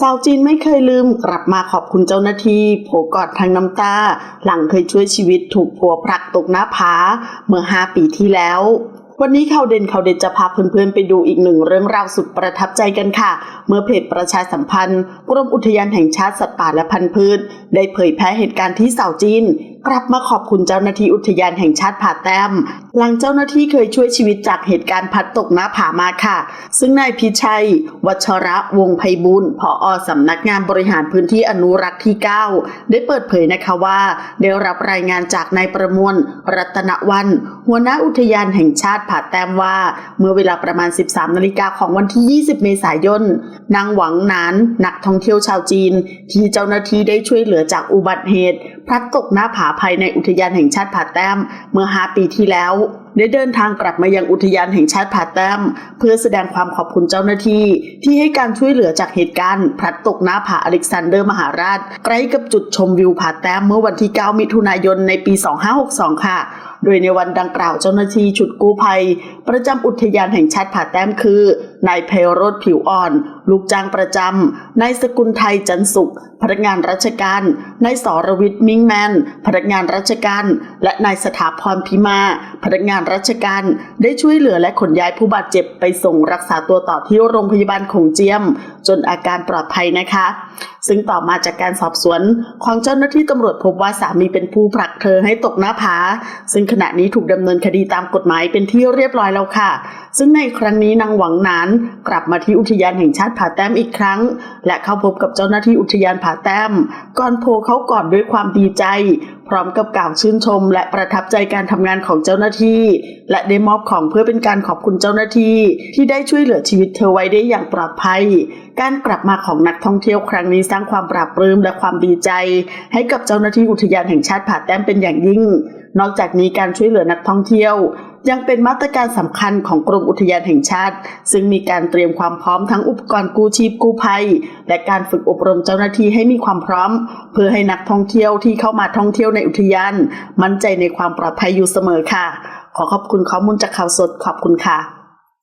สาวจีนไม่เคยลืมกลับมาขอบคุณเจ้าหน้าที่โผกอดทังน้ำตา หลังเคยช่วยชีวิตถูกผัวผลักตกหน้าผาเมื่อ 5 ปีที่แล้ววันนี้ข่าวเด่นข่าวเด็ดจะพาเพื่อนๆไปดูอีกหนึ่งเรื่องราวสุดประทับใจกันค่ะ เมื่อเพจประชาสัมพันธ์กรมอุทยานแห่งชาติสัตว์ป่าและพันธุ์พืช ได้เผยแพร่เหตุการณ์ที่สาวจีน กลับมาขอบคุณเจ้าหน้าที่อุทยานแห่งชาติผาแต้ม หลังเจ้าหน้าที่เคยช่วยชีวิตจากเหตุการณ์พัดตกหน้าผามาค่ะ ซึ่งนายพิชัย วัชระวงศ์ไพบุญผอสำนักงานบริหารพื้นที่อนุรักษ์ที่ 9 ได้เปิดเผยนะคะว่า ได้รับรายงานจากนายประมวล รัตนวันหัวหน้าอุทยานแห่งชาติผาแต้มว่า เมื่อเวลาประมาณ 13 นาฬิกาของวันที่ 20 เมษายน นางหวังนาน นักท่องเที่ยวชาวจีน ที่เจ้าหน้าที่ได้ช่วยเหลือจากอุบัติเหตุ พลัดตกหน้าผาภายในอุทยานแห่งชาติผาแต้มเมื่อ 5 ปีที่แล้ว ได้เดินทางกลับมายังอุทยานแห่งชาติผาแต้ม เพื่อแสดงความขอบคุณเจ้าหน้าที่ ที่ให้การช่วยเหลือจากเหตุการณ์พลัดตกหน้าผาอเล็กซานเดอร์มหาราช ใกล้กับจุดชมวิวผาแต้มเมื่อวันที่ 9 มิถุนายนในปี 2562 ค่ะ โดยในวันดังกล่าวเจ้าหน้าที่ชุดกู้ภัย ประจำอุทยานแห่งชาติผาแต้มคือนายเพโรธผิวอ่อนลูกจ้างประจำนายสกุลไทยจันสุข พนักงานราชการนายสรวิทย์มิงแมน พนักงานราชการ และนายสถาพรพิมา พนักงานราชการ ได้ช่วยเหลือและขนย้ายผู้บาดเจ็บไปส่งรักษาตัวต่อที่โรงพยาบาลขงเจียม จนอาการปลอดภัยนะคะ ซึ่งต่อมาจากการสอบสวน ของเจ้าหน้าที่ตำรวจพบว่าสามีเป็นผู้ผลักเธอให้ตกหน้าผา ซึ่งขณะนี้ถูกดำเนินคดีตามกฎหมายเป็นที่เรียบร้อยแล้วค่ะ ซึ่งในครั้งนี้นางหวังหนานกลับมาที่อุทยานแห่งชาติผาแต้มอีกครั้ง และเข้าพบกับเจ้าหน้าที่อุทยานผาแต้ม ก่อนโพเขาก่อนด้วยความดีใจ พร้อมกับกล่าวชื่นชม และประทับใจการทำงานของเจ้าหน้าที่ และได้มอบของเพื่อเป็นการขอบคุณเจ้าหน้าที่ ที่ได้ช่วยเหลือชีวิตเธอไว้ได้อย่างปลอดภัย การกลับมาของนักท่องเที่ยวครั้งนี้สร้างความปราบปรื้มและความดีใจ ให้กับเจ้าหน้าที่อุทยานแห่งชาติผาแต้มเป็นอย่างยิ่งนอกจากนี้การช่วยเหลือนักท่องเที่ยว ยังเป็นมาตรการสำคัญของกรมอุทยานแห่งชาติ ซึ่งมีการเตรียมความพร้อมทั้งอุปกรณ์กู้ชีพกู้ภัย และการฝึกอบรมเจ้าหน้าที่ให้มีความพร้อม เพื่อให้นักท่องเที่ยวที่เข้ามาท่องเที่ยวในอุทยาน มั่นใจในความปลอดภัยอยู่เสมอค่ะ ขอขอบคุณข้อมูลจากข่าวสดขอบคุณค่ะ